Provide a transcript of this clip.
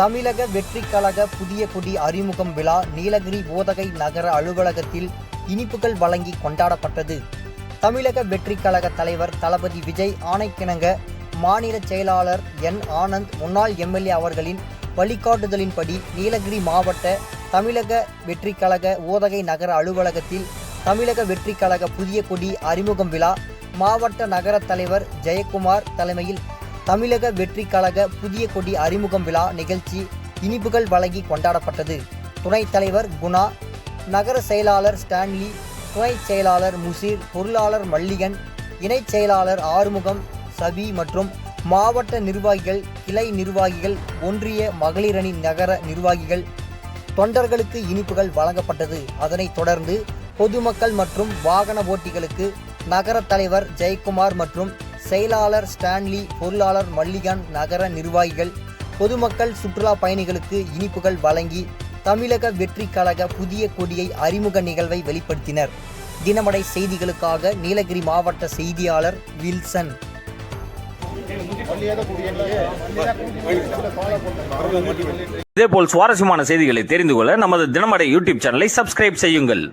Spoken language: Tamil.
தமிழக வெற்றி கழக புதிய கொடி அறிமுகம் விழா நீலகிரி போதகை நகர அலுவலகத்தில் இனிப்புகள் வழங்கி கொண்டாடப்பட்டது. தமிழக வெற்றி கழக தலைவர் தளபதி விஜய் ஆணைக்கிணங்க மாநில செயலாளர் என் ஆனந்த் முன்னாள் எம்எல்ஏ அவர்களின் வழிகாட்டுதலின்படி நீலகிரி மாவட்ட தமிழக வெற்றி கழக ஓதகை நகர அலுவலகத்தில் தமிழக வெற்றி கழக புதிய கொடி அறிமுகம் விழா மாவட்ட நகர தலைவர் ஜெயக்குமார் தலைமையில் தமிழக வெற்றி கழக புதிய கொடி அறிமுகம் விழா நிகழ்ச்சி இனிப்புகள் வழங்கி கொண்டாடப்பட்டது. துணைத் தலைவர் குணா நகர செயலாளர் ஸ்டான்லி துணைச் செயலாளர் முசீர் பொருளாளர் மல்லிகன் இணைச் செயலாளர் ஆறுமுகம் சபி மற்றும் மாவட்ட நிர்வாகிகள் கிளை நிர்வாகிகள் ஒன்றிய மகளிரணி நகர நிர்வாகிகள் தொண்டர்களுக்கு இனிப்புகள் வழங்கப்பட்டது. அதனைத் தொடர்ந்து பொதுமக்கள் மற்றும் வாகன ஓட்டிகளுக்கு நகர தலைவர் ஜெயக்குமார் மற்றும் செயலாளர் ஸ்டான்லி பொருளாளர் மல்லிகான் நகர நிர்வாகிகள் பொதுமக்கள் சுற்றுலா பயணிகளுக்கு இனிப்புகள் வழங்கி தமிழக வெற்றி கழக புதிய கொடியை அறிமுக நிகழ்வை வெளிப்படுத்தினர். தினமடை செய்திகளுக்காக நீலகிரி மாவட்ட செய்தியாளர் வில்சன். இதேபோல் சுவாரஸ்யமான செய்திகளை தெரிந்து கொள்ள நமது தினமடை யூடியூப் சேனலை சப்ஸ்கிரைப் செய்யுங்கள்.